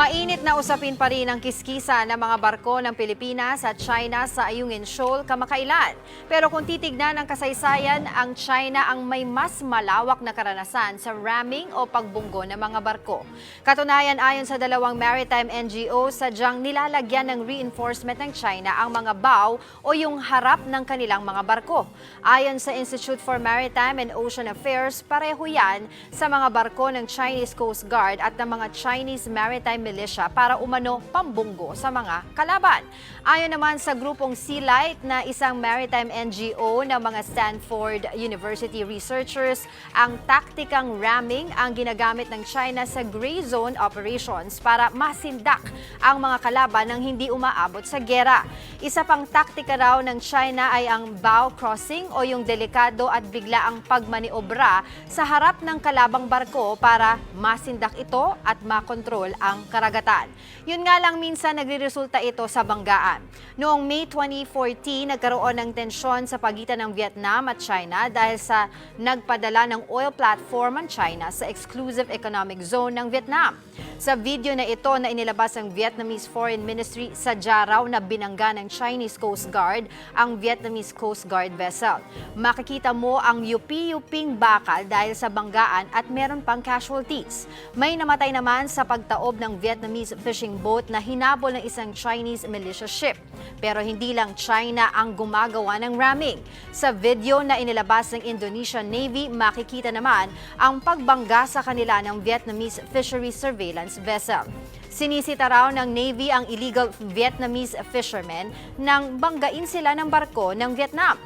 Mainit na usapin pa rin ang kiskisa ng mga barko ng Pilipinas at China sa Ayungin Shoal kamakailan. Pero kung titignan ang kasaysayan, ang China ang may mas malawak na karanasan sa ramming o pagbunggo ng mga barko. Katunayan ayon sa dalawang maritime NGO, sadyang nilalagyan ng reinforcement ng China ang mga bow o yung harap ng kanilang mga barko. Ayon sa Institute for Maritime and Ocean Affairs, pareho yan sa mga barko ng Chinese Coast Guard at ng mga Chinese Maritime Militia para umano pambunggo sa mga kalaban. Ayon naman sa grupong Sea Light na isang maritime NGO ng mga Stanford University researchers, ang taktikang ramming ang ginagamit ng China sa gray zone operations para masindak ang mga kalaban nang hindi umaabot sa gera. Isa pang taktika raw ng China ay ang bow crossing o yung delikado at bigla ang pagmaniobra sa harap ng kalabang barko para masindak ito at makontrol ang karagatan. Yun nga lang minsan nagreresulta ito sa banggaan. Noong May 2014, nagkaroon ng tensyon sa pagitan ng Vietnam at China dahil sa nagpadala ng oil platform ang China sa exclusive economic zone ng Vietnam. Sa video na ito na inilabas ng Vietnamese Foreign Ministry, sadya raw na binangga ng Chinese Coast Guard ang Vietnamese Coast Guard vessel. Makikita mo ang yupi-yuping bakal dahil sa banggaan at meron pang casualties. May namatay naman sa pagtaob ng Vietnamese fishing boat na hinabol ng isang Chinese militia ship. Pero hindi lang China ang gumagawa ng ramming. Sa video na inilabas ng Indonesian Navy, makikita naman ang pagbangga sa kanila ng Vietnamese fishery surveillance vessel. Sinisita raw ng Navy ang illegal Vietnamese fishermen nang banggain sila ng barko ng Vietnam.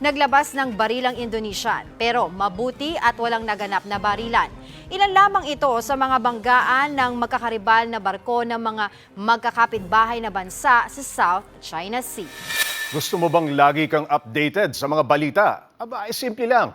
Naglabas ng barilang Indonesian pero mabuti at walang naganap na barilan. Ilan lamang ito sa mga banggaan ng magkakaribal na barko ng mga magkakapitbahay na bansa sa South China Sea. Gusto mo bang lagi kang updated sa mga balita? Aba, ay simple lang.